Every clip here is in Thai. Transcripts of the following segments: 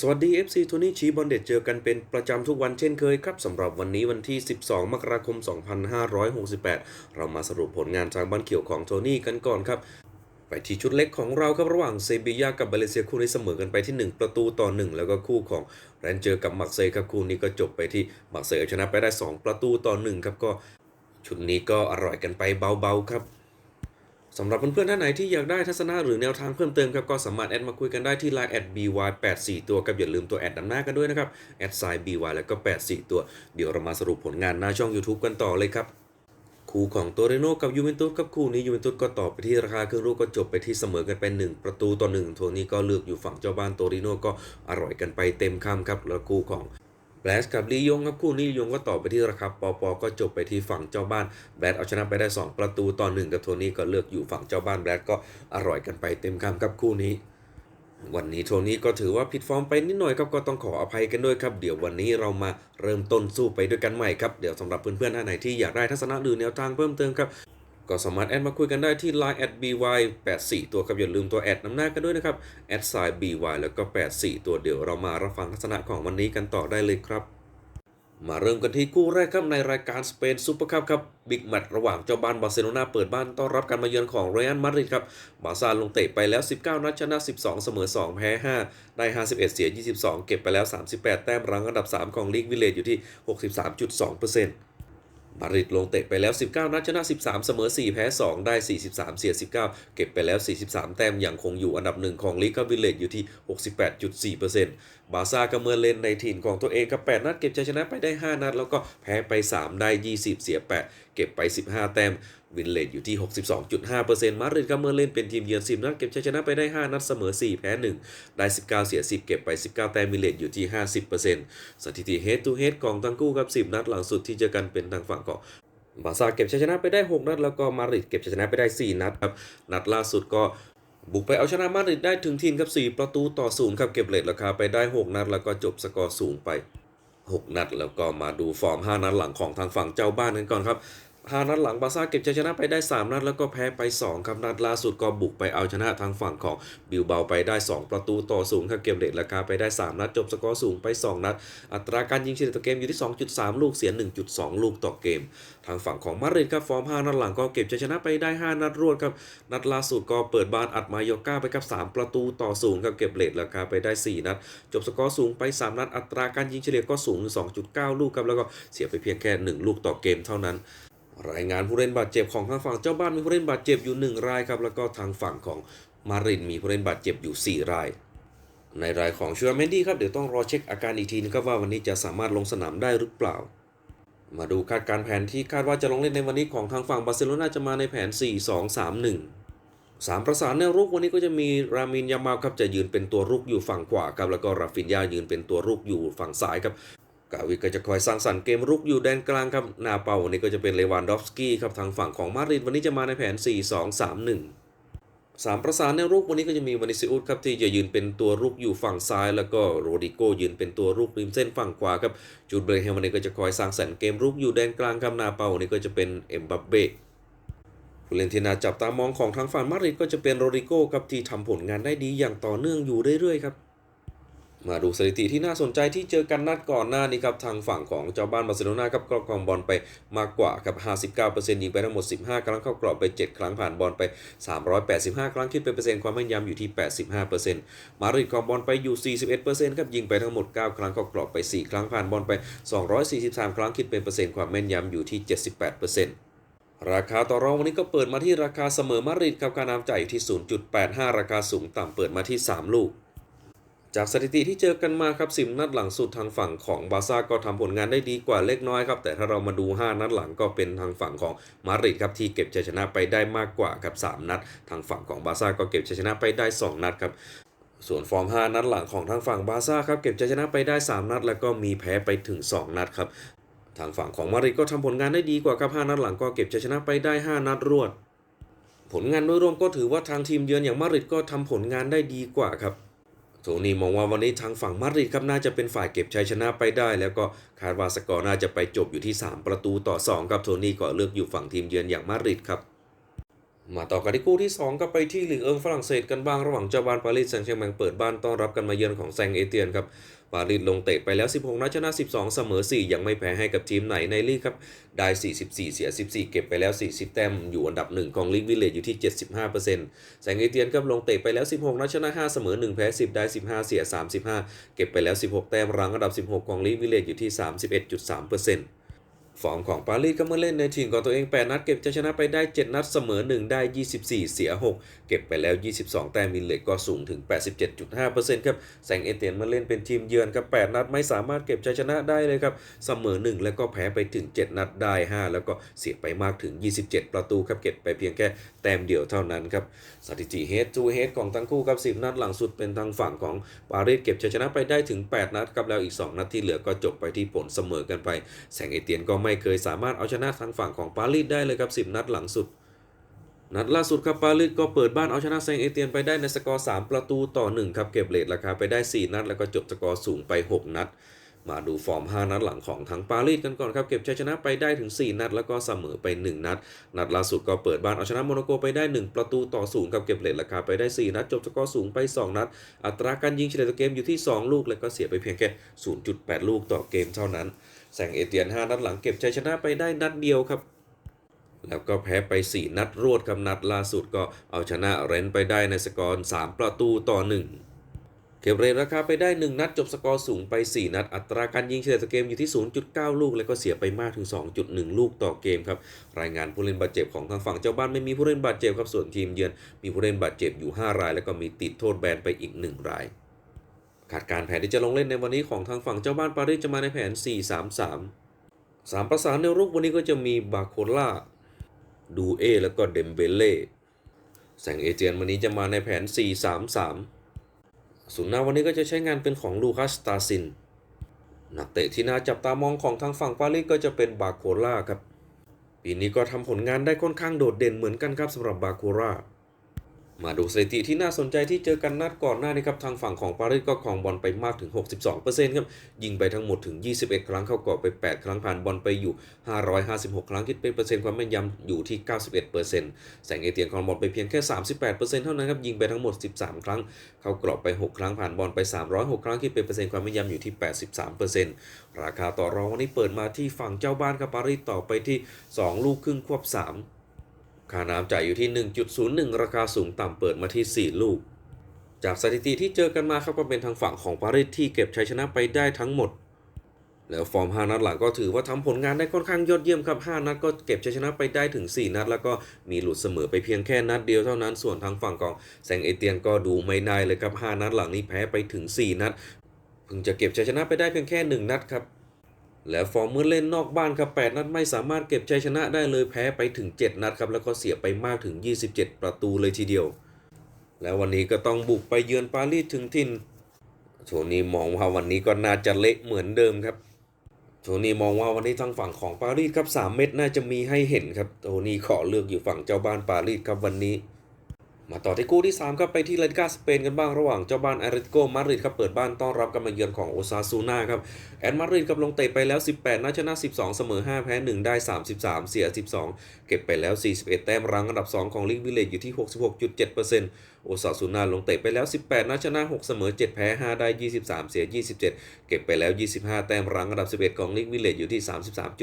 สวัสดี FC โทนี่ชีบอลเด็ดเจอกันเป็นประจำทุกวันเช่นเคยครับสำหรับวันนี้วันที่ 12 มกราคม 2568 เรามาสรุปผลงานทางบ้านเขียวของโทนี่กันก่อนครับ ไปที่ชุดเล็กของเราครับระหว่างเซบียากับบาเลเซียคู่นี้เสมอกันไปที่ 1 ประตูต่อ 1 แล้วก็คู่ของแรนเจอร์กับมักเซย์ครับคู่นี้ก็จบไปที่มักเซย์ชนะไปได้ 2 ประตูต่อ 1 ครับก็ ชุดนี้ก็อร่อยกันไปเบาๆครับ สำหรับเพื่อนๆท่านไหนที่อยากได้ทัศนะหรือแนวทางเพิ่มเติมครับก็สามารถแอดมาคุยกันได้ที่ Line แอด by84 ตัวกับอย่าลืมตัวแอดนำหน้ากันด้วยนะครับแอดไซน์ by แล้วก็ 84 ตัว เดี๋ยวเรามาสรุปผลงานหน้าช่อง YouTube กันต่อเลยครับคู่ของโตเรโนกับยูเวนตุสครับคู่นี้ยูเวนตุสก็ต่อไปที่ราคาครึ่งลูกก็จบไปที่เสมอกันไป1ประตูต่อ1โทนี้ก็เลือกอยู่ฝั่งเจ้าบ้านโตเรโนก็อร่อยกันไปเต็มคำครับแล้วคู่ของ แบลสกับลียงครับคู่นี้ลียงก็ต่อไปที่ราคาปอปอก็จบไปที่ฝั่งเจ้าบ้านแบลสเอาชนะไปได้ 2 ประตูต่อหนึ่งกับโทนี่ก็เลือกอยู่ฝั่งเจ้าบ้านแบลสก็อร่อยกันไปเต็มคำครับคู่นี้วันนี้โทนี่ก็ถือว่าผิดฟอร์มไปนิดหน่อยครับก็ต้องขออภัยกันด้วยครับ เดี๋ยววันนี้เรามาเริ่มต้นสู้ไปด้วยกันใหม่ครับ เดี๋ยวสำหรับเพื่อนๆท่านไหนที่อยากได้ทัศนะหรือแนวทางเพิ่มเติมครับ ก็สามารถแอดมาคุยกันได้ที่ Line at by 84ตัวครับอย่าลืมตัวแอดนำหน้ากันด้วยนะครับแอดไซน์ by แล้วก็ 84 ตัวเดี๋ยวเรามารับฟังทัศนะของวันนี้กันต่อได้เลยครับ มาเริ่มกันที่คู่แรกครับในรายการสเปนซูเปอร์คัพครับบิ๊กแมตช์ระหว่างเจ้าบ้านบาร์เซโลนาเปิดบ้านต้อนรับการมาเยือนของเรอัลมาดริดครับ บาร์ซาลงเตะไปแล้ว 19 นัดชนะ 12 เสมอ 2 แพ้ 5 ได้ 51 เสีย 22 เก็บไปแล้ว 38 แต้มรังอันดับ 3 ของลีกวิเลจอยู่ที่ 63.2% มาริดลงเตะไปแล้ว 19 นัดชนะ 13 เสมอ 4 แพ้ 2 ได้ 43 เสีย 19 เก็บไปแล้ว 43 แต้มอย่างคงอยู่อันดับหนึ่งของลีกาบวิลเลตอยู่ที่ 68.4% บาซ่าก็เมื่อเล่นในถิ่นของตัวเองกับ 8 นัดเก็บชัยชนะไปได้ 5 นัด แล้วก็แพ้ไป 3 ได้ 20 เสีย 8 เก็บไป 15 แต้มวินเลดอยู่ที่ 62.5%มาดริดก็เมื่อเล่นเป็นทีมเยือน 10 นัดเก็บชัยชนะไปได้ 5 นัดเสมอ 4 แพ้ 1 ได้ 19 เสีย 10 เก็บไป 19 แต้มวินเลดอยู่ที่ 50%สถิติ head to head ของทั้งคู่ครับ10 นัดหลังสุดที่เจอกันเป็นทางฝั่งของบาซ่าเก็บชัยชนะไปได้ 6 นัด แล้วก็มาริดเก็บชัยชนะไปได้ 4 นัดครับ นัดล่าสุดก็ บุกไปเอาชนะมาดริดได้ถึงทีมครับ4ประตูต่อศูนย์ครับเก็บเลทราคาไปได้ 6 นัด แล้วก็จบสกอร์สูงไป 6 นัด แล้วก็มาดูฟอร์ม 5 นัดหลังของทางฝั่งเจ้าบ้านกันก่อนครับ 5นัดหลังบาซ่าเก็บชัยชนะไปได้ 3 นัดแล้วก็แพ้ไป 2 ครับ นัดล่าสุดก็บุกไปเอาชนะทางฝั่งของบิลเบาไปได้ 2 ประตูต่อศูนย์ครับเก็บเลทราคาไปได้ 3 นัด จบสกอร์สูงไป 2 นัด อัตราการยิงเฉลี่ยต่อเกมอยู่ที่ 2.3 ลูกเสีย 1.2 ลูกต่อเกม ทางฝั่งของมาดริดครับฟอร์ม 5 นัดหลังก็เก็บชัยชนะไปได้ 5 นัดรวดครับนัดล่าสุดก็เปิดบ้านอัดมายก้าไปกับ 3 ประตูต่อศูนย์ครับเก็บเลทราคาไปได้ 4 นัด จบสกอร์สูงไป 3 นัด อัตราการยิงเฉลี่ยก็สูง 2.9 ลูกครับแล้วก็เสียไปเพียงแค่ 1 ลูกต่อเกมเท่านั้น รายงานผู้เล่นบาดเจ็บของทางฝั่งเจ้าบ้านมีผู้เล่นบาดเจ็บอยู่ 1 รายครับแล้วก็ทางฝั่งของมาริดมีผู้เล่นบาดเจ็บอยู่ 4 ราย ในรายของชัวเมนดี้ครับเดี๋ยวต้องรอเช็คอาการอีกทีนะครับว่าวันนี้จะสามารถลงสนามได้หรือเปล่า มาดูคาดการ์แผนที่คาดว่าจะลงเล่นในวันนี้ของทางฝั่งบาร์เซโลนาจะมาในแผน 4-2-3-1สามประสานแนวรุกวันนี้ก็จะมีรามินยามาลครับจะยืนเป็นตัวรุกอยู่ฝั่งขวาครับแล้วก็ราฟินยายืนเป็นตัวรุกอยู่ฝั่งซ้ายครับ กาวิก็จะคอยสร้างสรรค์เกมรุกอยู่แดนกลางครับนาเปาวันนี้ก็จะเป็นเลวานดอฟสกี้ครับทางฝั่งของมาดริดวันนี้จะมาในแผน 4-2-3-1สามประสานแนวรุกวันนี้ก็จะมีวานิซิอุสครับที่จะยืนเป็นตัวรุกอยู่ฝั่งซ้าย แล้วก็โรดิโกยืนเป็นตัวรุกริมเส้นฝั่งขวาครับจูดเบรเฮมวันนี้ก็จะคอยสร้างสรรค์เกมรุกอยู่แดนกลางครับนาเปาวันนี้ก็จะเป็นเอ็มบัปเบ้ผู้เล่นที่น่าจับตามองของทางฝั่งมาดริดก็จะเป็นโรดิโกครับที่ทำผลงานได้ดีอย่างต่อเนื่องอยู่เรื่อยๆครับ มาดูสถิติที่น่าสนใจที่เจอกันนัดก่อนหน้านี้ครับทางฝั่งของเจ้าบ้านบาร์เซโลนาครับก็ครองบอลไปมากกว่าครับ59%ยิงไปทั้งหมด 15 ครั้งเข้ากรอบไป 7 ครั้งผ่านบอลไป 385 ครั้งคิดเป็นเปอร์เซ็นต์ความแม่นยำอยู่ที่ 85%มาดริดครองบอลไปอยู่ 41%ครับยิงไปทั้งหมด 9 ครั้งเข้ากรอบไป 4 ครั้งผ่านบอลไป 243 ครั้งคิดเป็นเปอร์เซ็นต์ความแม่นยำอยู่ที่ 78%ราคาต่อรองวันนี้ก็เปิดมาที่ราคาเสมอมาดริดครับการนำจ่ายอยู่ที่ 0.85 ราคาสูงต่ำเปิดมาที่ 3 ลูก จากสถิติที่เจอกันมาครับสิมนัดหลังสุดทางฝั่งของบาร์ซ่าก็ทำผลงานได้ดีกว่าเล็กน้อยครับ แต่ถ้าเรามาดู 5 นัดหลังก็เป็นทางฝั่งของมาริดครับที่เก็บชัยชนะไปได้มากกว่าครับ3นัด ทางฝั่งของบาร์ซ่าก็เก็บชัยชนะไปได้ 2 นัดครับส่วนฟอร์ม 5 นัดหลังของทางฝั่งบาร์ซ่าครับเก็บชัยชนะไปได้ 3 นัด แล้วก็มีแพ้ไปถึง 2 นัดครับทางฝั่งของมาริดก็ทำผลงานได้ดีกว่าครับ 5 นัดหลังก็เก็บชัยชนะไปได้ 5 นัดรวด ผลงานโดยรวมก็ถือว่าทางทีมเยือนอย่างมาริดก็ทำผลงานได้ดีกว่าครับ โทนี่มองว่าวันนี้ทางฝั่งมาดริดครับน่าจะเป็นฝ่ายเก็บชัยชนะไปได้ แล้วก็คาดว่าสกอร์น่าจะไปจบอยู่ที่ 3 ประตูต่อ 2 ครับโทนี่ก็เลือกอยู่ฝั่งทีมเยือนอย่างมาดริดครับมาต่อกันที่คู่ที่ 2 ก็ไปที่หลีกเอิงฝรั่งเศสกันบ้างระหว่างเจ้าบ้านปารีสแซงต์แชร์แมงเปิดบ้านต้อนรับกันมาเยือนของแซงเอเตียนครับ ปารีสลงเตะไปแล้ว 16 นัดชนะ 12 เสมอ 4 ยังไม่แพ้ให้กับทีมไหนในลีกครับ ได้ 44 เสีย 14 เก็บไปแล้ว 40 แต้ม อยู่อันดับ 1 ของลีกวิเลจอยู่ที่ 75%แสงเอเตียนครับลงเตะไปแล้ว 16 นัดชนะ 5 เสมอ 1 แพ้ 10 ได้ 15 เสีย 35 เก็บไปแล้ว 16 แต้มรังอันดับ 16 ของลีกวิเลจอยู่ที่ 31.3% ฟอร์มของปารีสก็เมื่อเล่นในถิ่นของตัวเอง 8 นัดเก็บจะชนะไปได้ 7 นัดเสมอ 1 ได้ 24 เสีย 6 เก็บไปแล้ว 22 แต้มมิลเลตก็สูงถึง 87.5%ครับแซงเอเตียนมาเล่นเป็นทีมเยือนครับ 8 นัดไม่สามารถเก็บชัยชนะได้เลยครับ เสมอ 1 แล้วก็แพ้ไปถึง 7 นัดได้ 5 แล้วก็เสียไปมากถึง 27 ประตูครับเก็บไปเพียงแค่แต้มเดียวเท่านั้นครับสถิติเฮดทูเฮดของทั้งคู่ครับ10 นัดหลังสุดเป็นทางฝั่งของปารีสเก็บชัยชนะไปได้ถึง 8 นัดครับแล้วอีก 2 นัดที่เหลือก็จบไปที่ผลเสมอกันไปแซงเอเตียนก็ไม่ไม่เคยสามารถเอาชนะทางฝั่งของปารีสได้เลยครับ 10 นัดหลังสุด นัดล่าสุดครับปารีสก็เปิดบ้านเอาชนะแซงเอเตียนไปได้ในสกอร์ 3 ประตูต่อ 1 ครับ เก็บเลทราคาไปได้ 4 นัด แล้วก็จบสกอร์สูงไป 6 นัด มาดูฟอร์ม 5 นัดหลังของทั้งปารีสกันก่อนครับ เก็บชัยชนะไปได้ถึง 4 นัด แล้วก็เสมอไป 1 นัด นัดล่าสุดก็เปิดบ้านเอาชนะโมนาโกไปได้ 1 ประตูต่อ0ครับเก็บเลทราคาไปได้ 4 นัด จบสกอร์สูงไป 2 นัด อัตราการยิงเฉลี่ยต่อเกมอยู่ที่ 2 ลูก แล้วก็เสียไปเพียงแค่ 0.8 ลูกต่อเกมเท่านั้น แซงเอเตียน 5 นัดหลังเก็บชัยชนะไปได้นัดเดียวครับ แล้วก็แพ้ไป 4 นัดรวดครับนัดล่าสุดก็เอาชนะเรนไปได้ในสกอร์ 3 ประตูต่อ 1เก็บเรทราคาไปได้ 1 นัดจบสกอร์สูงไป 4 นัด อัตราการยิงเฉลี่ยต่อเกมอยู่ที่ 0.9 ลูก แล้วก็เสียไปมากถึง 2.1 ลูกต่อเกมครับ รายงานผู้เล่นบาดเจ็บของทางฝั่งเจ้าบ้านไม่มีผู้เล่นบาดเจ็บครับ ส่วนทีมเยือนมีผู้เล่นบาดเจ็บอยู่ 5 ราย แล้วก็มีติดโทษแบนไปอีก 1 ราย ขาดการแผนที่จะลงเล่นในวันนี้ของทางฝั่งเจ้าบ้านปารีสจะมาในแผน 4-3-3สามประสานในรุกวันนี้ก็จะมีบาโคล่าดูเอแล้วก็เดมเบเล่แสงเอเจียนวันนี้จะมาในแผน 4-3-3 ศูนย์หน้าวันนี้ก็จะใช้งานเป็นของลูคัสตาซิน นักเตะที่น่าจับตามองของทางฝั่งปารีสก็จะเป็นบาโคล่าครับ ปีนี้ก็ทำผลงานได้ค่อนข้างโดดเด่นเหมือนกันครับสำหรับบาโคล่า มาดูสถิติที่น่าสนใจที่เจอกันนัดก่อนหน้านี้ครับทางฝั่งของปารีสก็ครองบอลไปมากถึง 62%ครับยิงไปทั้งหมดถึง 21 ครั้งเข้ากรอบไป 8 ครั้งผ่านบอลไปอยู่ 556 ครั้งคิดเป็นเปอร์เซ็นต์ความแม่นยำอยู่ที่ 91%แสงเอเตียนครองบอลไปเพียงแค่ 38%เท่านั้นครับยิงไปทั้งหมด 13 ครั้ง เข้ากรอบไป 6 ครั้งผ่านบอลไป 306 ครั้งคิดเป็นเปอร์เซ็นต์ความแม่นยำอยู่ที่ 83%ราคาต่อรองวันนี้เปิดมาที่ฝั่งเจ้าบ้านครับปารีสต่อไปที่ 2 ลูกครึ่งควบ 3 ค่าน้ำจ่ายอยู่ที่ 1.01 ราคาสูงต่ำเปิดมาที่ 4 ลูก จากสถิติที่เจอกันมาครับก็เป็นทางฝั่งของปารีสที่เก็บชัยชนะไปได้ทั้งหมด แล้วฟอร์ม 5 นัดหลังก็ถือว่าทำผลงานได้ค่อนข้างยอดเยี่ยมครับ 5 นัดก็เก็บชัยชนะไปได้ถึง 4 นัด แล้วก็มีหลุดเสมอไปเพียงแค่นัดเดียวเท่านั้น ส่วนทางฝั่งของแซงเอเตียนก็ดูไม่ได้เลยครับ 5 นัดหลังนี้แพ้ไปถึง 4 นัดเพิ่งจะเก็บชัยชนะไปได้เพียงแค่ 1 นัดครับ และฟอร์มเมื่อเล่นนอกบ้านครับ8นัดไม่สามารถเก็บชัยชนะได้เลยแพ้ไปถึง 7 นัดครับแล้วก็เสียไปมากถึง 27 ประตูเลยทีเดียว แล้ววันนี้ก็ต้องบุกไปเยือนปารีสถึงถิ่นโทนี่มองว่าวันนี้ก็น่าจะเละเหมือนเดิมครับโทนี่มองว่าวันนี้ทางฝั่งของปารีสครับ3เม็ดน่าจะมีให้เห็นครับโทนี่ขอเลือกอยู่ฝั่งเจ้าบ้านปารีสครับวันนี้ มาต่อที่คู่ที่ 3 ครับไปที่ลาลิกาสเปนกันบ้างระหว่างเจ้าบ้านแอตเลติโกมาดริดครับเปิดบ้านต้อนรับการมาเยือนของโอซาซูน่าครับแอตมาดริดกับลงเตะไปแล้ว 18นัดชนะ 12 เสมอ 5 แพ้ 1 ได้ 33 เสีย 12 เก็บไปแล้ว 41 แต้มรังอันดับ 2 ของลีกวิลเลจอยู่ที่ 66.7% โอซาซูน่าลงเตะไปแล้ว 18นัดชนะ 6 เสมอ 7 แพ้ 5 ได้ 23 เสีย 27 เก็บไปแล้ว 25 แต้มรังอันดับ 11 ของลีกวิลเลจอยู่ที่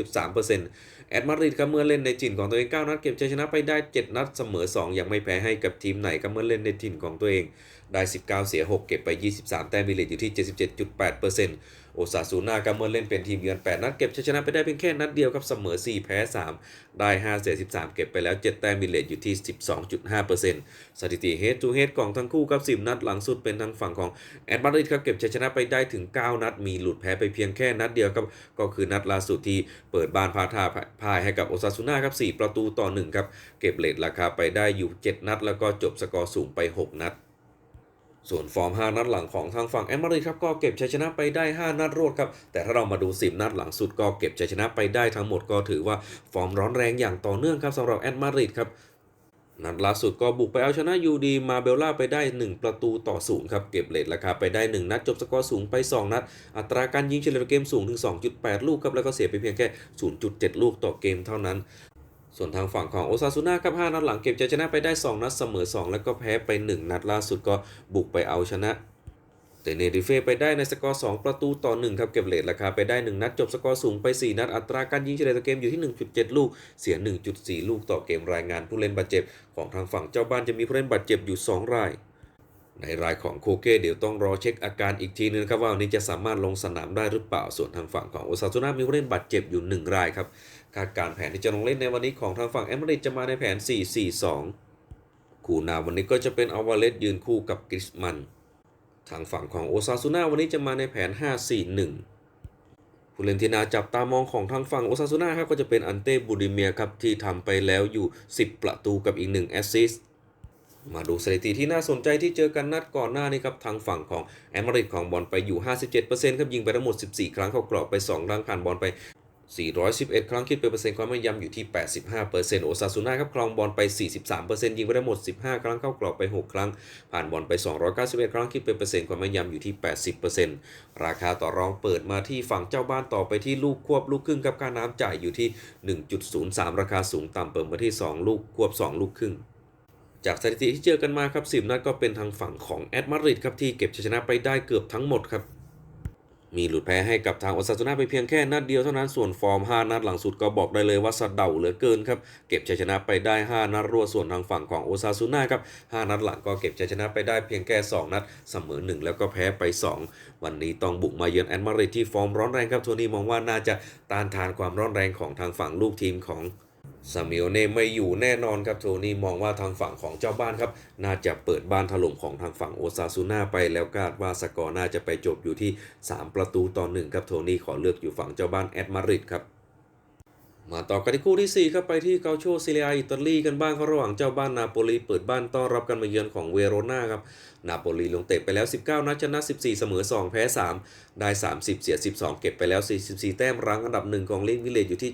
33.3%แอตมาดริดครับเมื่อเล่นในถิ่นของตัวเอง 9 นัดเก็บชัยชนะไปได้ 7 นัดเสมอ 2 ยังไม่แพ้ให้กับทีมไหนครับเมื่อเล่นในถิ่นของตัวเองได้ 19 เสีย 6 เก็บไป 23 แต้มวิลเลจอยู่ที่ 77.8% โอซาซูน่าครับเมื่อเล่นเป็นทีมเยือน 8 นัดเก็บชัยชนะไปได้เพียงแค่นัดเดียวครับเสมอ 4 แพ้ 3 ได้ 5 เสีย 13 เก็บไปแล้ว 7 แต้มวิเลจอยู่ที่ 12.5%สถิติ head to head ของทั้งคู่ครับ 10 นัดหลังสุดเป็นทางฝั่งของแอตมาดริดครับเก็บชัยชนะไปได้ถึง 9 นัดมีหลุดแพ้ไปเพียงแค่นัดเดียวครับก็คือนัดล่าสุดที่เปิดบ้านพาทาพ่ายให้กับโอซาซูน่าครับ 4 ประตูต่อ 1 ครับเก็บเลทราคาไปได้อยู่ 7 นัด แล้วก็จบสกอร์สูงไป 6 นัด ส่วนฟอร์ม 5 นัดหลังของทางฝั่งแอตมาริครับก็เก็บชัยชนะไปได้ 5 นัดรวดครับ แต่ถ้าเรามาดู 10 นัดหลังสุดก็เก็บชัยชนะไปได้ทั้งหมดก็ถือว่าฟอร์มร้อนแรงอย่างต่อเนื่องครับสำหรับแอตมาริครับนัดล่าสุดก็บุกไปเอาชนะยูดีมาเบลล่าไปได้ 1 ประตูต่อศูนย์ครับ เก็บเลทราคาไปได้ 1 นัดจบสกอร์สูงไป 2 นัด อัตราการยิงเฉลี่ยเกมสูงถึง 2.8 ลูกครับแล้วก็เสียไปเพียงแค่ 0.7 ลูกต่อเกมเท่านั้น ส่วนทางฝั่งของโอซาซูน่าครับ5นัดหลังเก็บจะชนะไปได้ 2 นัดเสมอ 2 แล้วก็แพ้ไป 1 นัดล่าสุดก็บุกไปเอาชนะแต่เนริเฟ่ไปได้ในสกอร์ 2 ประตูต่อ 1 ครับ เก็บเลทราคาไปได้ 1 นัดจบสกอร์สูงไป 4 นัดอัตราการยิงเฉลี่ยต่อเกมอยู่ที่ 1.7 ลูก เสีย 1.4 ลูกต่อเกมรายงานผู้เล่นบาดเจ็บ ของทางฝั่งเจ้าบ้านจะมีผู้เล่นบาดเจ็บอยู่ 2 ราย ในรายของโคเก้เดี๋ยวต้องรอเช็คอาการอีกทีนึงครับว่าวันนี้จะสามารถลงสนามได้หรือเปล่า ส่วนทางฝั่งของโอซาซูน่ามีผู้เล่นบาดเจ็บอยู่ 1 รายครับคาดการแผนที่จะลงเล่นในวันนี้ของทางฝั่งแอมริดจะมาในแผน 4-4-2 คู่หนาวันนี้ก็จะเป็นอาวาเลสยืนคู่กับกริสมัน ทางฝั่งของโอซาซูน่าวันนี้จะมาในแผน 5-4-1ผู้เล่นที่น่าจับตามองของทางฝั่งโอซาซูน่าครับก็จะเป็นอันเต้บูดิเมียครับที่ทำไปแล้วอยู่ 10 ประตูกับอีก 1 แอสซิสต์ มาดูสถิติที่น่าสนใจที่เจอกันนัดก่อนหน้านี้ครับทางฝั่งของแอมริดของบอลไปอยู่ 57%ครับยิงไปทั้งหมด 14 ครั้งเข้ากรอบไป 2 ครั้งผ่านบอลไป 411 ครั้งคิดเป็นเปอร์เซ็นต์ความแม่นยำอยู่ที่ 85%โอซาซูน่าครับครองบอลไป 43%ยิงไปทั้งหมด 15 ครั้งเข้ากรอบไป 6 ครั้ง ผ่านบอลไป 291 ครั้งคิดเป็นเปอร์เซ็นต์ความแม่นยำอยู่ที่ 80%ราคาต่อรองเปิดมาที่ฝั่งเจ้าบ้านต่อไปที่ลูกควบลูกครึ่งกับค่าน้ำจ่ายอยู่ที่ 1.03 ราคาสูงต่ำเปิดมาที่ 2 ลูกควบ 2 ลูกครึ่ง จากสถิติที่เจอกันมาครับ10นัดก็เป็นทางฝั่งของแอดมาริดครับที่เก็บชัยชนะไปได้เกือบทั้งหมดครับมีหลุดแพ้ให้กับทางโอซาซูน่าไปเพียงแค่นัดเดียวเท่านั้นส่วนฟอร์ม 5 นัดหลังสุดก็บอกได้เลยว่าสะเดาเหลือเกินครับ เก็บชัยชนะไปได้ 5 นัดรวดส่วนทางฝั่งของโอซาซูน่าครับ 5 นัดหลังก็เก็บชัยชนะไปได้เพียงแค่ 2 นัดเสมอ 1 แล้วก็แพ้ไป 2 วันนี้ต้องบุกมาเยือนแอนมาริดที่ฟอร์มร้อนแรงครับโทนี่มองว่าน่าจะต้านทานความร้อนแรงของทางฝั่งลูกทีมของ ซามิโอเน่ไม่อยู่แน่นอนครับโทนี่มองว่าทางฝั่งของเจ้าบ้านครับ น่าจะเปิดบ้านถล่มของทางฝั่งโอซาซูน่าไปแล้วคาดว่าสกอร์น่าจะไปจบอยู่ที่ 3 ประตูต่อ1ครับโทนี่ขอเลือกอยู่ฝั่งเจ้าบ้านแอดมาริดครับ มาต่อกันที่คู่ที่ 4 ครับไปที่เกาโชซิเลียอิตาลีกันบ้างครับระหว่างเจ้าบ้านนาโปลีเปิดบ้านต้อนรับกันมาเยือนของเวโรนาครับนาโปลีลงเตะไปแล้ว 19 นัดชนะ 14 เสมอ 2 แพ้ 3 ได้ 30 เสีย 12 เก็บไปแล้ว 44 แต้มรั้งอันดับหนึ่งของลีกวิเลจอยู่ที่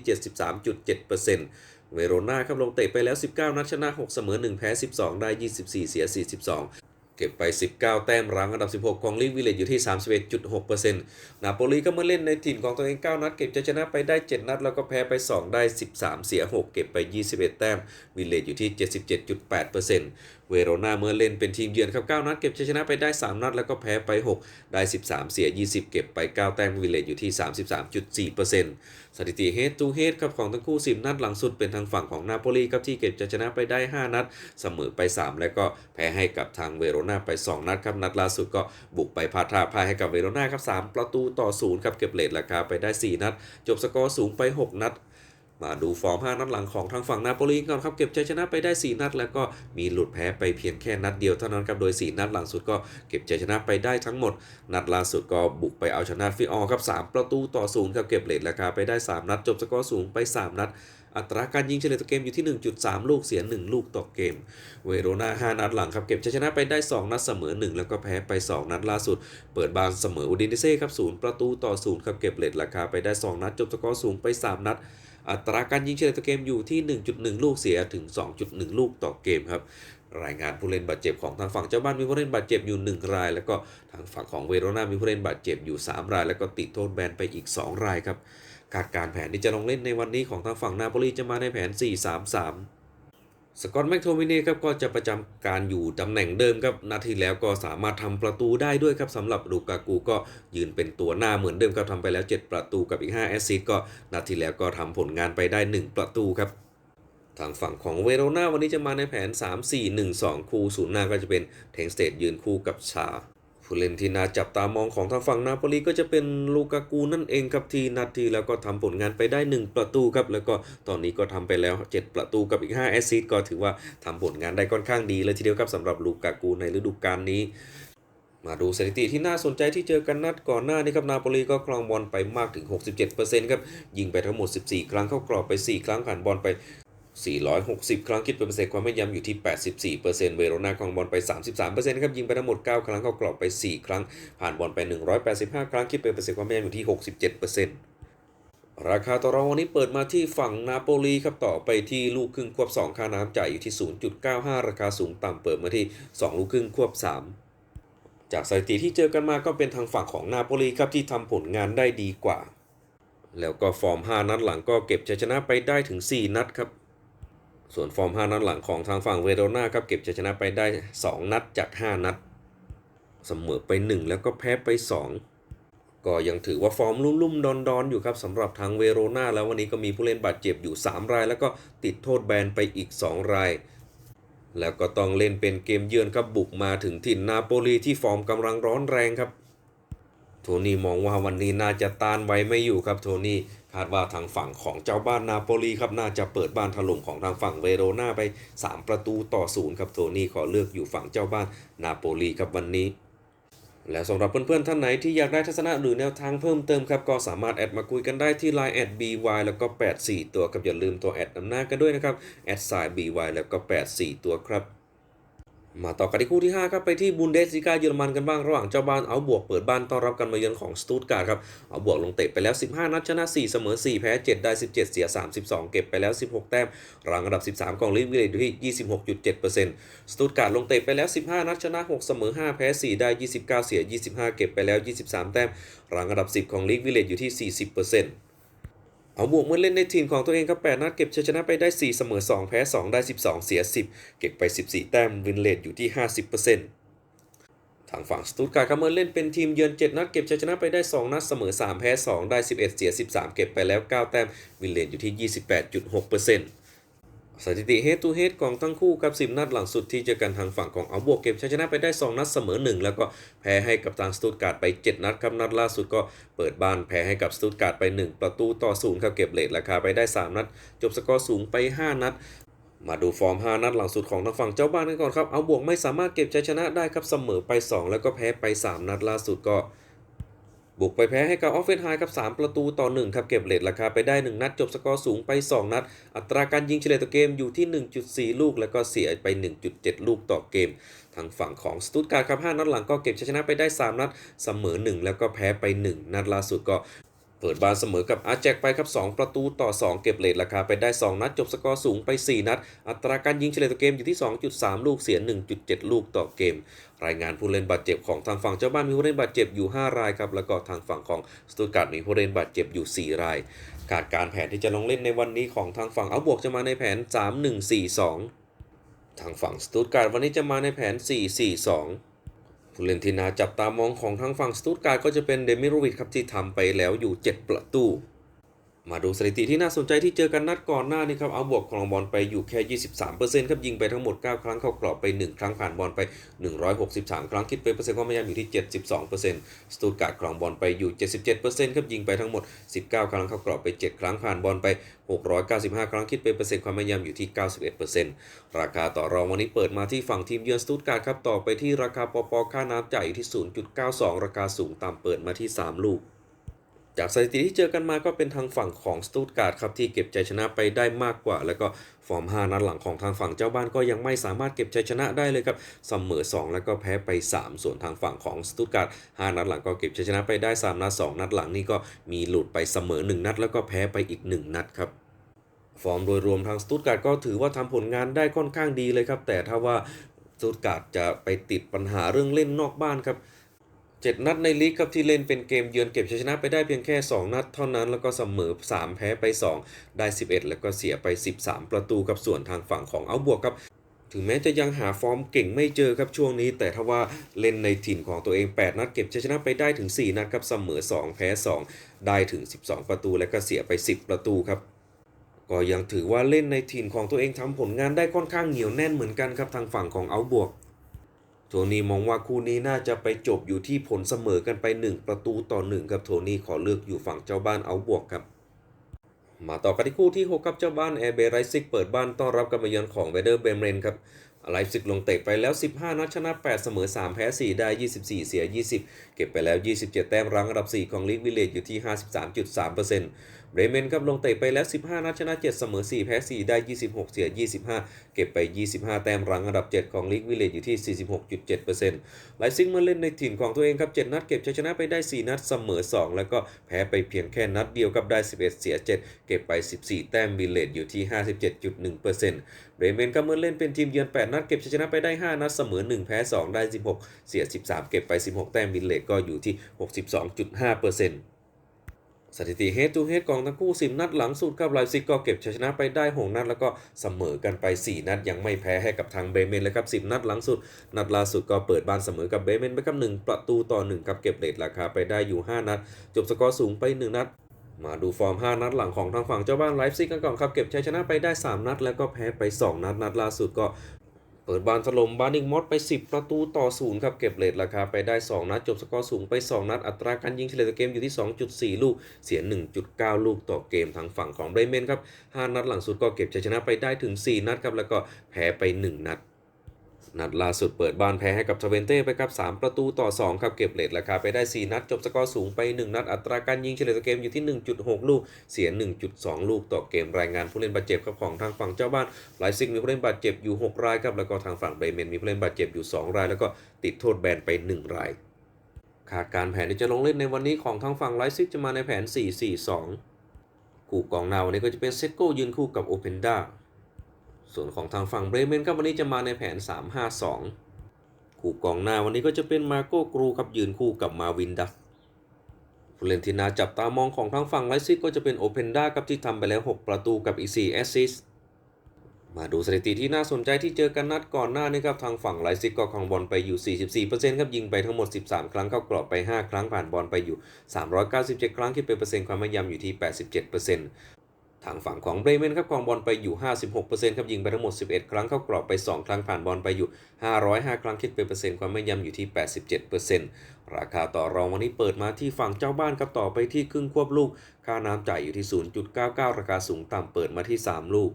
73.7%เวโรนาครับลงเตะไปแล้ว 19 นัดชนะ 6 เสมอ 1 แพ้ 12 ได้ 24 เสีย 42 ก็บไป 19 แต้มรั้งอันดับ 16 ของลีกวิเลตอยู่ที่ 31.6%นาโปลีก็มาเล่นในถิ่นของตัวเอง 9 นัด เก็บจะชนะไปได้ 7 นัด แล้วก็แพ้ไป 2 ได้ 13 เสีย 6 เก็บไป 21 แต้มวิเลตอยู่ที่ 77.8%เเวโรนาเมื่อเล่นเป็นทีมเยือนครับ 9 นัดเก็บจะชนะไปได้ 3 นัด แล้วก็แพ้ไป 6 ได้ 13 เสีย 20 เก็บไป 9 แต้มวิเลจอยู่ที่ 33.4%สถิติ head to head ครับของทั้งคู่ 10 นัดหลังสุดเป็นทางฝั่งของนาโปลีครับที่เก็บจะชนะไปได้ 5 นัด เสมอไป 3 แล้วก็แพ้ให้กับทางเวโรนาไป 2 นัดครับนัดล่าสุดก็บุกไปพาทาพายให้กับเวโรนาครับ3ประตูต่อ0ครับเก็บเลทราคาไปได้ 4 นัด จบสกอร์สูงไป 6 นัด มาดูฟอร์ม 5 นัดหลังของทางฝั่งนาโปลีก่อนครับเก็บชัยชนะไปได้ 4 นัด แล้วก็มีหลุดแพ้ไปเพียงแค่นัดเดียวเท่านั้นครับโดย 4 นัดหลังสุดก็เก็บชัยชนะไปได้ทั้งหมด นัดล่าสุดก็บุกไปเอาชนะฟิออครับ 3 ประตูต่อ0ครับเก็บเลทราคาไปได้ 3 นัด จบสกอร์สูงไป 3 นัดอัตราการยิงเฉลี่ยต่อเกมอยู่ที่ 1.3 ลูกเสีย 1 ลูกต่อเกม เวโรนา 5 นัดหลังครับ เก็บชัยชนะไปได้ 2 นัดเสมอ 1 แล้วก็แพ้ไป 2 นัดล่าสุด เปิดบานเสมออูดินเนเซ่ครับ 0 ประตูต่อ 0 ครับ เก็บเลทราคาไปได้ 2 นัด จบสกอร์สูงไป 3 นัด อัตราการยิงเฉลี่ยต่อเกมอยู่ที่ 1.1 ลูกเสียถึง 2.1 ลูกต่อเกมครับรายงานผู้เล่นบาดเจ็บของทางฝั่งเจ้าบ้านมีผู้เล่นบาดเจ็บอยู่ 1 ราย แล้วก็ทางฝั่งของเวโรนามีผู้เล่นบาดเจ็บอยู่ 3 ราย แล้วก็ติดโทษแบนไปอีก 2 รายครับคาดการแผนที่จะลงเล่นในวันนี้ของทางฝั่งนาโปลีจะมาในแผน 4-3-3 สกอตแม็กโทมินีครับก็จะประจำการอยู่ตำแหน่งเดิมครับนาทีแล้วก็สามารถทำประตูได้ด้วยครับสำหรับลูกากูก็ยืนเป็นตัวหน้าเหมือนเดิมครับทำไปแล้ว 7 ประตูกับอีก5แอสซิสต์ก็นาทีแล้วก็ทำผลงานไปได้ 1 ประตูครับทางฝั่งของเวโรนาวันนี้จะมาในแผน 3-4-1-2 คู่ศูนย์หน้าก็จะเป็นเทงสเตดยืนคู่กับชา ผู้เล่นที่น่าจับตามองของทางฝั่งนาโปลีก็จะเป็นลูกากูนั่นเองครับที่นาทีแล้วก็ทำผลงานไปได้ 1 ประตูครับแล้วก็ตอนนี้ก็ทำไปแล้ว 7 ประตูกับอีก5แอสซิสต์ก็ถือว่าทำผลงานได้ค่อนข้างดีเลยทีเดียวครับสำหรับลูกากูในฤดูกาลนี้มาดูสถิติที่น่าสนใจที่เจอกันนัดก่อนหน้านี้ครับนาโปลีก็ครองบอลไปมากถึง 67%ครับยิงไปทั้งหมด 14 ครั้งเข้ากรอบไป 4 ครั้งผ่านบอลไป 460 ครั้งคิดเป็นเปอร์เซ็นต์ความแม่นยำอยู่ที่ 84%เปอร์เซนต์เวโรนาครองบอลไป 33%ครับยิงไปทั้งหมด 9 ครั้งเข้ากรอบไป 4 ครั้ง ผ่านบอลไป 185 ครั้งคิดเป็นเปอร์เซ็นต์ความแม่นยำอยู่ที่ 67%ราคาต่อรองวันนี้เปิดมาที่ฝั่งนาโปลีครับต่อไปที่ลูกครึ่งควบ 2 ค่าน้ำจ่ายอยู่ที่ 0.95 ราคาสูงต่ำเปิดมาที่ 2 ลูกครึ่งควบ 3 จากสถิติที่เจอกันมาก็เป็นทางฝั่งของนาโปลีครับที่ทำผลงานได้ดีกว่า แล้วก็ฟอร์ม 5 นัดหลังก็เก็บชัยชนะไปได้ถึง 4 นัดครับ ส่วนฟอร์ม 5 นัดหลังของทางฝั่งเวโรนาครับเก็บชัยชนะไปได้ 2 นัดจาก 5 นัด เสมอไป 1 แล้วก็แพ้ไป 2 ก็ยังถือว่าฟอร์มลุ่มๆ ดอนๆ อยู่ครับสำหรับทางเวโรนาแล้ววันนี้ก็มีผู้เล่นบาดเจ็บอยู่ 3 ราย แล้วก็ติดโทษแบนไปอีก 2 ราย แล้วก็ต้องเล่นเป็นเกมเยือนครับบุกมาถึงถิ่นนาโปลีที่ฟอร์มกำลังร้อนแรงครับ โทนี่มองว่าวันนี้น่าจะต้านไว้ไม่อยู่ครับโทนี่ คาดว่าทางฝั่งของเจ้าบ้านนาโปลีครับน่าจะเปิดบ้านถล่มของทางฝั่งเวโรนาไป 3 ประตูต่อศูนย์ครับโทนี่ขอเลือกอยู่ฝั่งเจ้าบ้านนาโปลีครับวันนี้ และสำหรับเพื่อนๆท่านไหนที่อยากได้ทัศนะหรือแนวทางเพิ่มเติมครับ ก็สามารถแอดมาคุยกันได้ที่ Line แอด by แล้วก็ 84 ตัวครับอย่าลืมตัวแอดนำหน้ากันด้วยนะครับแอดสาย by แล้วก็ 84 ตัวครับ มาต่อกันที่คู่ที่ 5 ครับ ไปที่บุนเดสลิกาเยอรมันกันบ้าง ระหว่างเจ้าบ้านเอาบวกเปิดบ้านต้อนรับกันมาเยือนของสตูตการ์ดครับเอาบวกลงเตะไปแล้ว 15 นัดชนะ 4 เสมอ 4 แพ้ 7 ได้ 17 เสีย 32 เก็บไปแล้ว 16 แต้มรังอันดับ 13 ของลีกวิเลตอยู่ที่ 26.7%สตูตการ์ดลงเตะไปแล้ว 15 นัดชนะ 6 เสมอ 5 แพ้ 4 ได้ 29 เสีย 25 เก็บไปแล้ว 23 แต้มรังอันดับ 10 ของลีกวิเลตอยู่ที่ 40% เอาบวกเมื่อเล่นในทีมของตัวเองครับ 8 นัดเก็บชัยชนะไปได้ 4 เสมอ 2 แพ้ 2 ได้ 12 เสีย 10 เก็บไป 14 แต้มวินเลตอยู่ที่ 50%ทางฝั่งสตูดการ์ดครับเมื่อเล่นเป็นทีมเยือน 7 นัดเก็บชัยชนะไปได้ 2 นัดเสมอ 3 แพ้ 2 ได้ 11 เสีย 13 เก็บไปแล้ว 9 แต้มวินเลตอยู่ที่ 28.6% สถิติ head to head ของทั้งคู่กับ10 นัดหลังสุดที่เจอกันทางฝั่งของเอาบวกเก็บชัยชนะไปได้ 2 นัดเสมอ 1 แล้วก็แพ้ให้กับทางสตูตการ์ดไป 7 นัดครับนัดล่าสุดก็เปิดบ้านแพ้ให้กับสตูตการ์ดไป 1 ประตูต่อ0ครับเก็บเลทราคาไปได้ 3 นัด จบสกอร์สูงไป 5 นัดมาดูฟอร์ม 5 นัดหลังสุดของทางฝั่งเจ้าบ้านกันก่อนครับ เอาบวกไม่สามารถเก็บชัยชนะได้ครับเสมอไป 2 แล้วก็แพ้ไป 3 นัดล่าสุดก็ บุกไปแพ้ให้กับออฟเฟนไฮครับ 3 ประตูต่อ 1 ครับ เก็บเลทราคาไปได้ 1 นัดจบสกอร์สูงไป 2 นัด อัตราการยิงเฉลี่ยต่อเกมอยู่ที่ 1.4 ลูก แล้วก็เสียไป 1.7 ลูกต่อเกม ทางฝั่งของสตูตการ์ดครับ 5 นัดหลังก็เก็บชัยชนะไปได้ 3 นัดเสมอ 1 แล้วก็แพ้ไป 1 นัดล่าสุดก็ เปิดบ้านเสมอกับอาแจกไปครับ 2 ประตูต่อ 2 เก็บเลทราคาไปได้ 2 นัดจบสกอร์สูงไป 4 นัด อัตราการยิงเฉลี่ยต่อเกมอยู่ที่ 2.3 ลูกเสีย 1.7 ลูกต่อเกม รายงานผู้เล่นบาดเจ็บของทางฝั่งเจ้าบ้านมีผู้เล่นบาดเจ็บอยู่ 5 รายครับแล้วก็ทางฝั่งของสตูตการ์ดมีผู้เล่นบาดเจ็บอยู่ 4 รายคาดการแผนที่จะลงเล่นในวันนี้ของทางฝั่งเอาบวกจะมาในแผน 3-1-4-2 ทางฝั่งสตูตการ์ดวันนี้จะมาในแผน 4-4-2 ผู้เล่นที่น่าจับตามองของทางฝั่งสตูดการ์ดก็จะเป็นเดมิโรวิชครับที่ทำไปแล้วอยู่ 7 ประตู มาดูสถิติที่น่าสนใจที่เจอกันนัดก่อนหน้านี้ครับ เอาบวกครองบอลไปอยู่แค่ 23%ครับยิงไปทั้งหมด 9 ครั้งเข้ากรอบไป 1 ครั้งผ่านบอลไป 163 ครั้งคิดเป็นเปอร์เซ็นต์ความพยายามอยู่ที่ 72%สตูตการ์ดครองบอลไปอยู่ 77%ครับยิงไปทั้งหมด 19 ครั้งเข้ากรอบไป 7 ครั้งผ่านบอลไป 695 ครั้งคิดเป็นเปอร์เซ็นต์ความพยายามอยู่ที่ 91%ราคาต่อรองวันนี้เปิดมาที่ฝั่งทีมเยือนสตูตการ์ดครับต่อไปที่ราคาปอปอค่าน้ำจ่ายอยู่ที่ 0.92 ราคาสูงตามเปิดมาที่ 3 ลูก จากสถิติที่เจอกันมาก็เป็นทางฝั่งของสตูตการ์ดครับที่เก็บใจชนะไปได้มากกว่า แล้วก็ฟอร์ม 5 นัดหลังของทางฝั่งเจ้าบ้านก็ยังไม่สามารถเก็บใจชนะได้เลยครับเสมอ 2 แล้วก็แพ้ไป 3 ส่วนทางฝั่งของสตูตการ์ด5นัดหลังก็เก็บใจชนะไปได้ 3 นัด 2 นัดหลังนี่ก็มีหลุดไปเสมอ 1 นัด แล้วก็แพ้ไปอีก 1 นัดครับฟอร์มโดยรวมทางสตูตการ์ดก็ถือว่าทำผลงานได้ค่อนข้างดีเลยครับแต่ถ้าว่าสตูตการ์ดจะไปติดปัญหาเรื่องเล่นนอกบ้านครับ 7 นัดในลีกครับที่เล่นเป็นเกมเยือนเก็บชัยชนะไปได้เพียงแค่ 2 นัดเท่านั้น แล้วก็เสมอ 3 แพ้ไป 2 ได้ 11 แล้วก็เสียไป 13 ประตูกับส่วนทางฝั่งของเอาบวกครับถึงแม้จะยังหาฟอร์มเก่งไม่เจอครับช่วงนี้ แต่ถ้าว่าเล่นในถิ่นของตัวเอง 8 นัดเก็บชัยชนะไปได้ถึง 4 นัดครับเสมอ 2 แพ้ 2 ได้ถึง 12 ประตูและก็เสียไป 10 ประตูครับก็ยังถือว่าเล่นในถิ่นของตัวเองทำผลงานได้ค่อนข้างเหนียวแน่นเหมือนกันครับทางฝั่งของเอาบวก โทนี่มองว่าคู่นี้น่าจะไปจบอยู่ที่ผลเสมอกันไป 1 ประตูต่อ1ครับโทนี่ขอเลือกอยู่ฝั่งเจ้าบ้านเอาบวกครับมาต่อกันที่คู่ที่6กับเจ้าบ้านแอร์เบรไรซิกเปิดบ้านต้อนรับการมาเยือนของเวเดอร์เบมเรนครับไลฟ์ซิกลงเตะไปแล้ว 15 นัดชนะ 8 เสมอ 3 แพ้ 4 ได้ 24 เสีย 20 เก็บไปแล้ว 27 แต้มรั้งอันดับ 4 ของลีกวิลเลจอยู่ที่ 53.3%เบรเมนครับลงเตะไปแล้ว 15 นัดชนะ 7 เสมอ 4 แพ้ 4 ได้ 26 เสีย 25 เก็บไป 25 แต้มรังอันดับ 7 ของลีกวิลเลจอยู่ที่ 46.7%ไลซิกเมื่อเล่นในถิ่นของตัวเองครับ 7 นัดเก็บชัยชนะไปได้ 4 นัดเสมอ 2 แล้วก็แพ้ไปเพียงแค่นัดเดียวครับได้ 11 เสีย 7 เก็บไป 14 แต้มวิลเลจอยู่ที่ 57.1%เรเมนก็เมื่อเล่นเป็นทีมเยือน 8 นัดเก็บชัยชนะไปได้ 5 นัดเสมอ 1 แพ้ 2 ได้ 16 เสีย 13 เก็บไป 16 แต้มวิลเลจก็อยู่ที่ 62.5% สถิติ head to head ของทั้งคู่ 10 นัดหลังสุดครับไลซิกก็เก็บชัยชนะไปได้ 6 นัด แล้วก็เสมอกันไป 4 นัด ยังไม่แพ้ให้กับทางเบเมนเลยครับ 10 นัดหลังสุด นัดล่าสุดก็เปิดบ้านเสมอกับเบเมนไปกับ1ประตูต่อ1ครับเก็บเลทราคาไปได้อยู่ 5 นัด จบสกอร์สูงไป 1 นัดมาดูฟอร์ม 5 นัดหลังของทางฝั่งเจ้าบ้านไลฟ์ซิกกันก่อนครับ เก็บชัยชนะไปได้ 3 นัด แล้วก็แพ้ไป 2 นัด นัดล่าสุดก็ เปิดบานถล่มบานิงมอสไป 10 ประตูต่อศูนย์ครับเก็บเลทราคาไปได้ 2 นัด จบสกอร์สูงไป 2 นัด อัตราการยิงเฉลี่ยต่อเกมอยู่ที่ 2.4 ลูก เสีย 1.9 ลูกต่อเกมทางฝั่งของเบรเมนครับ 5 นัดหลังสุดก็เก็บชัยชนะไปได้ถึง 4 นัดครับแล้วก็แพ้ไป 1 นัด นัดล่าสุดเปิดบ้านแพ้ให้กับทเวนเต้ไปครับ 3 ประตูต่อ 2 ครับเก็บเลทราคาไปได้ 4 นัด จบสกอร์สูงไป 1 นัด อัตราการยิงเฉลี่ยต่อเกมอยู่ที่ 1.6 ลูก เสีย 1.2 ลูกต่อเกมรายงานผู้เล่นบาดเจ็บครับของทางฝั่งเจ้าบ้านไลซิกมีผู้เล่นบาดเจ็บอยู่ 6 รายครับแล้วก็ทางฝั่งเบรเมนมีผู้เล่นบาดเจ็บอยู่ 2 ราย แล้วก็ติดโทษแบนไป 1 รายคาดการแผนที่จะลงเล่นในวันนี้ของทางฝั่งไลซิกจะมาในแผน 4-4-2 คู่กองหน้าวันนี้ก็จะเป็นเซโก้ยืนคู่กับโอเพนด้า ส่วนของทางฝั่งเบรเมนครับวันนี้จะมาในแผน 3-5-2 คู่กองหน้าวันนี้ก็จะเป็นมาโก้กรูครับยืนคู่กับมาวินดัสผู้เล่นที่น่าจับตามองของทางฝั่งไลซิกก็จะเป็นโอเพนดาครับที่ทำไปแล้ว 6 ประตูกับอีก4แอสซิสมาดูสถิติที่น่าสนใจที่เจอกันนัดก่อนหน้านี้ครับทางฝั่งไลซิกก็ครองบอลไปอยู่ 44%ครับยิงไปทั้งหมด 13 ครั้งเข้ากรอบไป 5 ครั้งผ่านบอลไปอยู่ 397 ครั้งคิดเป็นเปอร์เซ็นต์ความแม่นยำอยู่ที่ 87% ทางฝั่งของเบรเมนครับครองบอลไปอยู่ 56%ครับยิงไปทั้งหมด 11 ครั้งเข้ากรอบไป 2 ครั้งผ่านบอลไปอยู่ 505 ครั้งคิดเป็นเปอร์เซ็นต์ความแม่นยำอยู่ที่ 87%ราคาต่อรองวันนี้เปิดมาที่ฝั่งเจ้าบ้านครับต่อไปที่ครึ่งควบลูก ค่าน้ำจ่ายอยู่ที่ 0.99 ราคาสูงต่ำเปิดมาที่ 3 ลูก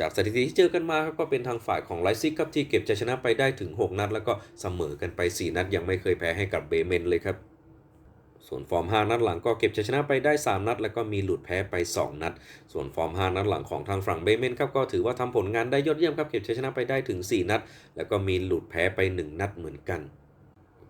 จากสถิติที่เจอกันมาครับก็เป็นทางฝ่ายของไลซิกครับที่เก็บชัยชนะไปได้ถึง 6 นัด แล้วก็เสมอกันไป 4 นัดยังไม่เคยแพ้ให้กับเบเมนเลยครับ ส่วนฟอร์ม 5 นัดหลังก็เก็บชัยชนะไปได้ 3 นัด แล้วก็มีหลุดแพ้ไป 2 นัด ส่วนฟอร์ม 5 นัดหลังของทางฝั่งเบเมนครับก็ถือว่าทำผลงานได้ยอดเยี่ยมครับเก็บชัยชนะไปได้ถึง 4 นัด แล้วก็มีหลุดแพ้ไป 1 นัดเหมือนกัน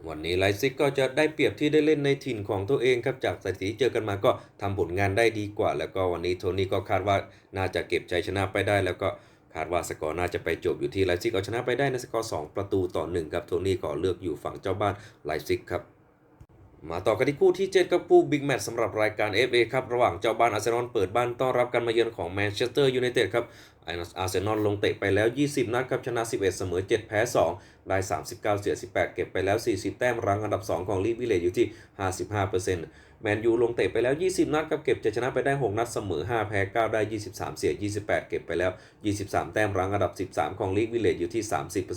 วันนี้ไลซิกก็จะได้เปรียบที่ได้เล่นในถิ่นของตัวเองครับจากสถิติเจอกันมาก็ทำผลงานได้ดีกว่า แล้วก็วันนี้โทนี่ก็คาดว่าน่าจะเก็บชัยชนะไปได้ แล้วก็คาดว่าสกอร์น่าจะไปจบอยู่ที่ไลซิกเอาชนะไปได้ในสกอร์2ประตูต่อ1ครับโทนี่ขอเลือกอยู่ฝั่งเจ้าบ้านไลซิกครับ มาต่อกันที่คู่ที่ 7 กับคู่บิ๊กแมตช์สำหรับรายการ FA ครับระหว่างเจ้าบ้านอาร์เซนอลเปิดบ้านต้อนรับการมาเยือนของแมนเชสเตอร์ยูไนเต็ดครับอาร์เซนอลลงเตะไปแล้ว 20 นัดครับชนะ 11 เสมอ 7 แพ้ 2 ได้ 39 เสีย 18 เก็บไปแล้ว 40 แต้มรั้งอันดับ 2 ของลีกวิลเลจอยู่ที่ 55% แมนยูลงเตะไปแล้ว 20 นัดครับเก็บจะชนะไปได้ 6 นัดเสมอ 5 แพ้ 9 ได้ 23 เสีย 28 เก็บไปแล้ว 23 แต้มรั้งอันดับ 13 ของลีกวิลเลจอยู่ที่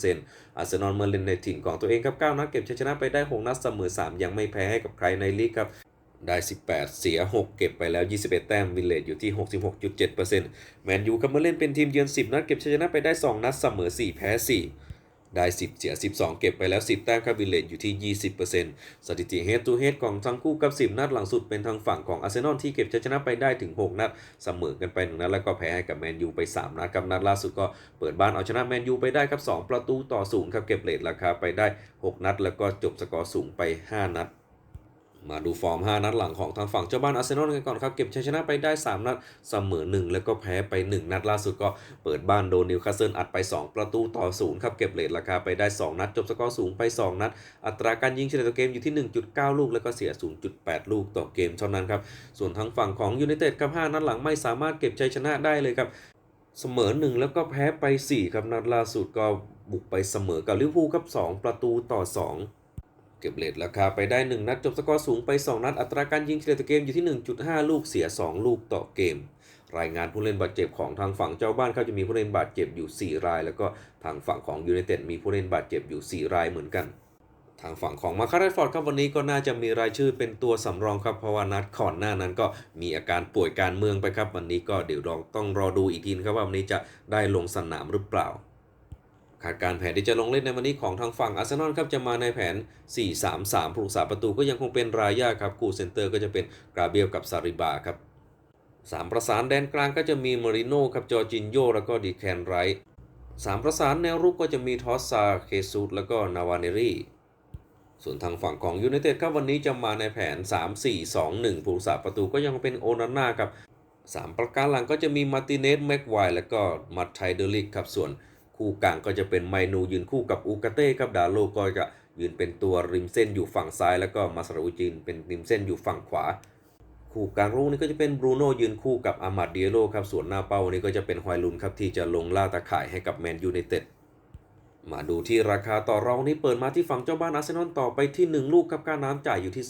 30%อาร์เซนอลเมื่อเล่นในถิ่นของตัวเองครับ 9 นัดเก็บชัยชนะไปได้ 6 นัดเสมอ 3 ยังไม่แพ้ให้กับใครในลีกครับได้ 18 เสีย 6 เก็บไปแล้ว 21 แต้ม วิลเลจอยู่ที่ 66.7%แมนยูครับเมื่อเล่นเป็นทีมเยือน 10 นัดเก็บชนะไปได้ 2 นัดเสมอ 4 แพ้ 4 ได้ 10 เสีย 12 เก็บไปแล้ว 10 แต้มครับวิลเลนอยู่ที่ 20%สถิติเฮดทูเฮดของทั้งคู่กับ 10 นัดหลังสุดเป็นทางฝั่งของอาร์เซนอลที่เก็บชัยชนะไปได้ถึง 6 นัด เสมอกันไป 1 นัด แล้วก็แพ้ให้กับแมนยูไป 3 นัดกับนัดล่าสุดก็เปิดบ้านเอาชนะแมนยูไปได้ครับ 2 ประตูต่อศูนย์ครับเก็บเลทราคาไปได้ 6 นัด แล้วก็จบสกอร์สูงไป 5 นัด มาดูฟอร์ม 5 นัดหลังของทางฝั่งเจ้าบ้านอาร์เซนอลกันก่อนครับ เก็บชัยชนะไปได้ 3 นัดเสมอ 1 แล้วก็แพ้ไป 1 นัดล่าสุดก็เปิดบ้านโดนนิวคาสเซิลอัดไป 2 ประตูต่อศูนย์ครับ เก็บเลทราคาไปได้ 2 นัด จบสกอร์สูงไป 2 นัด อัตราการยิงเฉลี่ยต่อเกมอยู่ที่ 1.9 ลูก แล้วก็เสีย 0.8 ลูกต่อเกมเท่านั้นครับส่วนทางฝั่งของยูไนเต็ดกับ5นัดหลังไม่สามารถเก็บชัยชนะได้เลยครับเสมอ1แล้วก็แพ้ไป 4 ครับนัดล่าสุดก็บุกไปเสมอกับลิเวอร์พูลครับ2ประตูต่อ 2 เก็บเลทราคาไปได้ 1 นัดจบสกอร์สูงไป 2 นัด อัตราการยิงเฉลี่ยต่อเกมอยู่ที่ 1.5 ลูกเสีย 2 ลูกต่อเกม รายงานผู้เล่นบาดเจ็บของทางฝั่งเจ้าบ้านเขาจะมีผู้เล่นบาดเจ็บอยู่ 4 ราย แล้วก็ทางฝั่งของยูไนเต็ดมีผู้เล่นบาดเจ็บอยู่ 4 รายเหมือนกัน ทางฝั่งของมาคาร์ดฟอร์ดครับวันนี้ก็น่าจะมีรายชื่อเป็นตัวสำรองครับเพราะว่านัดก่อนหน้านั้นก็มีอาการป่วยการเมืองไปครับวันนี้ก็เดี๋ยวลองต้องรอดูอีกทีนครับว่าวันนี้จะได้ลงสนามหรือเปล่า คาดการแผนที่จะลงเล่นในวันนี้ของทางฝั่งอาร์เซนอลครับจะมาในแผน 4-3-3 ผู้รักษาประตูก็ยังคงเป็นรายาครับคู่เซนเตอร์ก็จะเป็นกราเบียลกับซาริบาครับสามประสานแดนกลางก็จะมีมาริโน่ครับจอร์จินโยแล้วก็ดีแคนไรท์สามประสานแนวรุกก็จะมีทอสซาเคซูดแล้วก็นาวาเนรีส่วนทางฝั่งของยูไนเต็ดครับวันนี้จะมาในแผน 3-4-2-1 ผู้รักษาประตูก็ยังเป็นโอนาน่าครับสามประการหลังก็จะมีมาร์ติเนสแม็กไวแล้วก็มัตไทเดลิกครับส่วน คู่กลางก็จะเป็นไมนูยืนคู่กับอูกาเต้ครับดาโลก็จะยืนเป็นตัวริมเส้นอยู่ฝั่งซ้าย แล้วก็มาสราอุจินเป็นริมเส้นอยู่ฝั่งขวา คู่กลางรุกนี่ก็จะเป็นบรูโน่ยืนคู่กับอามาดเดียโลครับส่วนหน้าเป้านี่ก็จะเป็นฮอยลุนครับที่จะลงล่าตาข่ายให้กับแมนยูไนเต็ดมาดูที่ราคาต่อรองนี่เปิดมาที่ฝั่งเจ้าบ้านอาร์เซนอลต่อไปที่ 1 ลูกครับค่าน้ำจ่ายอยู่ที่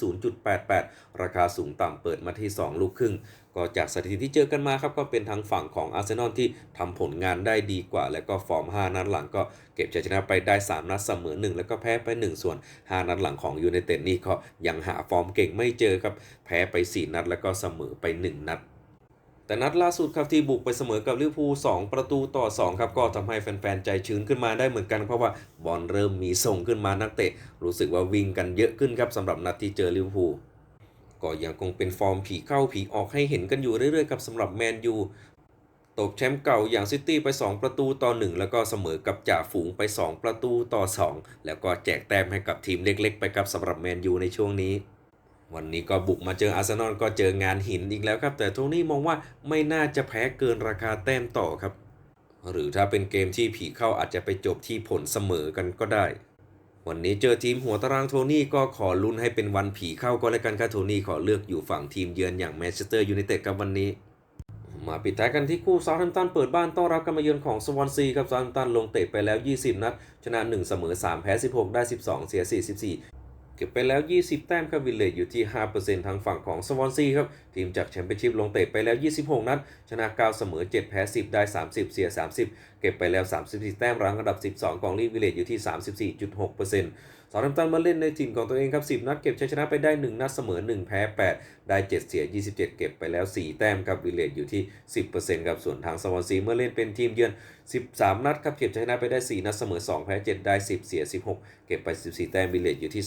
0.88 ราคาสูงต่ำเปิดมาที่ 2 ลูกครึ่ง ก็จากสถิติที่เจอกันมาครับก็เป็นทางฝั่งของอาร์เซนอลที่ทำผลงานได้ดีกว่า และก็ฟอร์ม 5 นัดหลังก็เก็บชัยชนะไปได้ 3 นัดเสมอ 1 แล้วก็แพ้ไป 1 ส่วน 5 นัดหลังของยูไนเต็ดนี่ก็ยังหาฟอร์มเก่งไม่เจอครับ แพ้ไป 4 นัดแล้วก็เสมอไป 1 นัดแต่นัดล่าสุดครับที่บุกไปเสมอกับลิเวอร์พูล2ประตูต่อ 2 ครับ ก็ทำให้แฟนๆ ใจชื้นขึ้นมาได้เหมือนกันเพราะว่าบอลเริ่มมีส่งขึ้นมานักเตะ รู้สึกว่าวิ่งกันเยอะขึ้นครับสำหรับนัดที่เจอลิเวอร์พูล ก็ยังคงเป็นฟอร์มผีเข้าผีออกให้เห็นกันอยู่เรื่อยๆครับสำหรับแมนยูตบแชมป์เก่าอย่างซิตี้ไป 2 ประตูต่อ 1 แล้วก็เสมอกับจ่าฝูงไป 2 ประตูต่อ 2 แล้วก็แจกแต้มให้กับทีมเล็กๆ ไปครับสำหรับแมนยูในช่วงนี้ วันนี้ก็บุกมาเจออาร์เซนอลก็เจองานหินอีกแล้วครับ แต่โทนี่มองว่าไม่น่าจะแพ้เกินราคาแต้มต่อครับ หรือถ้าเป็นเกมที่ผีเข้าอาจจะไปจบที่ผลเสมอกันก็ได้ วันนี้เจอทีมหัวตารางโทนี่ก็ขอลุ้นให้เป็นวันผีเข้าก็แล้วกันครับโทนี่ขอเลือกอยู่ฝั่งทีมเยือนอย่างแมนเชสเตอร์ยูไนเต็ดกับวันนี้ มาปิดท้ายกันที่คู่ซาวแฮมตันเปิดบ้านต้อนรับการมาเยือนของสวอนซีครับซาวแฮมตันลงเตะไปแล้ว 20 นัดชนะ 1 เสมอ 3 แพ้ 16 ได้ 12 เสีย 44 ก็บไปแล้ว 20 แต้มครับวิลเลจอยู่ที่ 5%ทางฝั่งของสวอนซีครับ ทีมจากแชมเปี้ยนชิพลงเตะไปแล้ว 26 นัด ชนะ 9 เสมอ 7 แพ้ 10 ได้ 30 เสีย 30 เก็บไปแล้ว 34 แต้มรังอันดับ 12 ของลีกวิลเลจอยู่ที่ 34.6%สองน้ำตันมาเล่นในถิ่นของตัวเองครับ 10 นัดเก็บชัยชนะไปได้ 1 นัดเสมอ 1 แพ้ 8 ได้ 7 เสีย 27 เก็บไปแล้ว 4 แต้มครับวิลเลจอยู่ที่ 10%ครับส่วนทางสวอนซีเมื่อเล่นเป็นทีมเยือน 13 นัดครับเก็บชนะไปได้ 4 นัดเสมอ 2 แพ้ 7 ได้ 10 เสีย 16 เก็บไป 14 แต้มวิลเลจอยู่ที่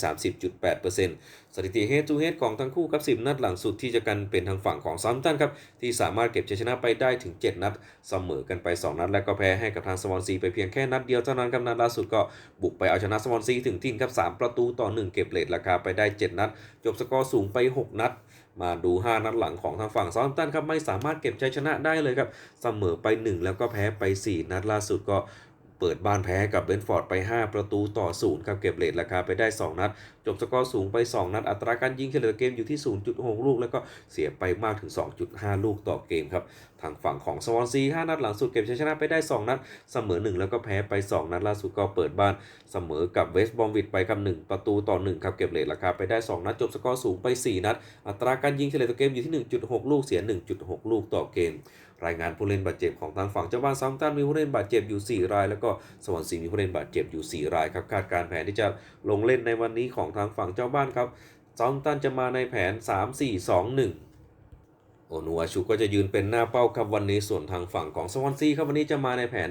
30.8%สถิติ head to head ของทั้งคู่ครับ 10 นัดหลังสุดที่จะกันเป็นทางฝั่งของซัมตันครับที่สามารถเก็บชัยชนะไปได้ถึง 7 นัดเสมอกันไป 2 นัด และก็แพ้ให้กับทางสวอนซีไปเพียงแค่นัดเดียวเท่านั้นครับนัดล่าสุดก็บุกไปเอาชนะสวอนซีถึงที่ครับ3ประตูต่อ 1 เก็บเลทราคาไปได้ 7 นัด จบสกอร์สูงไป 6 นัด มาดู 5 นัดหลังของทางฝั่งซา u ์ตันครับไม่สามารถเก็บชัยชนะได้เลยครับเสมอไป 1 แล้วก็แพ้ไป 4 นัดล่าสุดก็เปิดบ้านแพ้กับเบนฟอร์ดไป 5 ประตูต่อ0ครับเก็บเลทราคาไปได้ 2 นัด จบสกอร์สูงไป 2 นัด อัตราการยิงเฉลี่ยเกมอยู่ที่ 0.6 ลูก แล้วก็เสียไปมากถึง 2.5 ลูกต่อเกมครับ ทางฝั่งของสวอนซี5นัดหลังสุดเก็บชัยชนะไปได้ 2 นัด เสมอ 1 แล้วก็แพ้ไป 2 นัดล่าสุดก็เปิดบ้านเสมอกับเวสต์บอมวิดไปกับ1ประตูต่อ 1 ครับเก็บเลทราคาไปได้ 2 นัด จบสกอร์สูงไป 4 นัด อัตราการยิงเฉลี่ยต่อเกมอยู่ที่ 1.6 ลูกเสีย 1.6 ลูกต่อเกม รายงานผู้เล่นบาดเจ็บของทางฝั่งเจ้าบ้านซัมตันมีผู้เล่นบาดเจ็บอยู่ 4 ราย แล้วก็สวอนซีมีผู้เล่นบาดเจ็บอยู่ 4 รายครับคาดการแผนที่จะลงเล่นในวันนี้ของทางฝั่งเจ้าบ้านครับซัมตันจะมาในแผน 3-4-2-1 โอนัวชูก็จะยืนเป็นหน้าเป้าครับวันนี้ส่วนทางฝั่งของสวอนซีครับวันนี้จะมาในแผน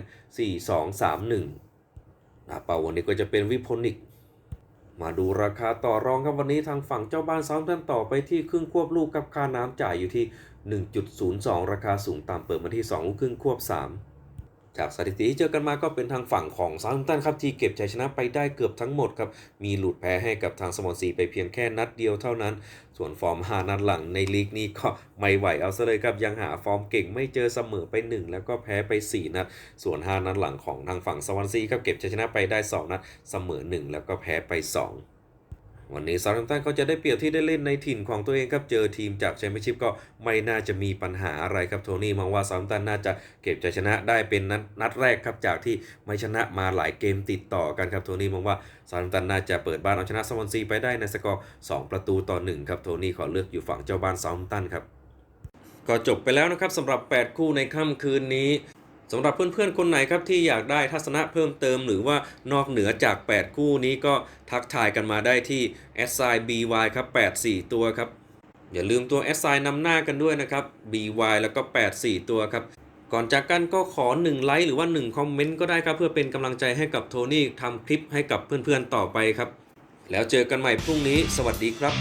4-2-3-1หน้าเป้าวันนี้ก็จะเป็นวิพนิก มาดูราคาต่อรองครับวันนี้ทางฝั่งเจ้าบ้านซ้อมตันต่อไปที่ครึ่งควบลูกกับค่าน้ำจ่ายอยู่ที่ 1.02 ราคาสูงตามเปิดมาที่2ลูกครึ่งควบ 3 จากสถิติที่เจอกันมาก็เป็นทางฝั่งของซา u ์ตันครับที่เก็บชัยชนะไปได้เกือบทั้งหมดครับ มีหลุดแพ้ให้กับทางสมอนซีไปเพียงแค่นัดเดียวเท่านั้น ส่วนฟอร์ม 5 นัดหลังในลีกนี้ก็ไม่ไหวเอาซะเลยครับยังหาฟอร์มเก่งไม่เจอเสมอไป 1 แล้วก็แพ้ไป 4 นัด ส่วน 5 นัดหลังของทางฝั่งสวอนซีครับเก็บชัยชนะไปได้ 2 นัดเสมอ 1 แล้วก็แพ้ไป 2 วันนี้ซา u ์ตันก็จะได้เปรียบที่ได้เล่นในถิ่นของตัวเองครับเจอทีมจากแชมเปี้ยนชิพก็ไม่น่าจะมีปัญหาอะไรครับโทนี่มองว่าซา u ์ตันน่าจะเก็บชัยชนะได้เป็นนัดนัดแรกครับจากที่ไม่ชนะมาหลายเกมติดต่อกันครับโทนี่มองว่าซา u ์ตันน่าจะเปิดบ้านเอาชนะสวอนซีไปได้ในสกอร์2ประตูต่อ1ครับโทนี่ขอเลือกอยู่ฝั่งเจ้าบ้านซา u ์ตันครับก็จบไปแล้วนะครับสำหรับ 8 คู่ในค่ำคืนนี้ สำหรับเพื่อนๆ คนไหนครับที่อยากได้ทัศนะเพิ่มเติมหรือว่านอกเหนือจาก 8 คู่นี้ก็ทักทายกันมาได้ที่ s i BY ครับ 84 ตัวครับ อย่าลืมตัว s i นำหน้ากันด้วยนะครับ BY แล้วก็ 84 ตัวครับ ก่อนจากกันก็ขอ 1 ไลค์หรือว่า 1 คอมเมนต์ก็ได้ครับ เพื่อเป็นกำลังใจให้กับโทนี่ทำคลิปให้กับเพื่อนๆต่อไปครับ แล้วเจอกันใหม่พรุ่งนี้ สวัสดีครับ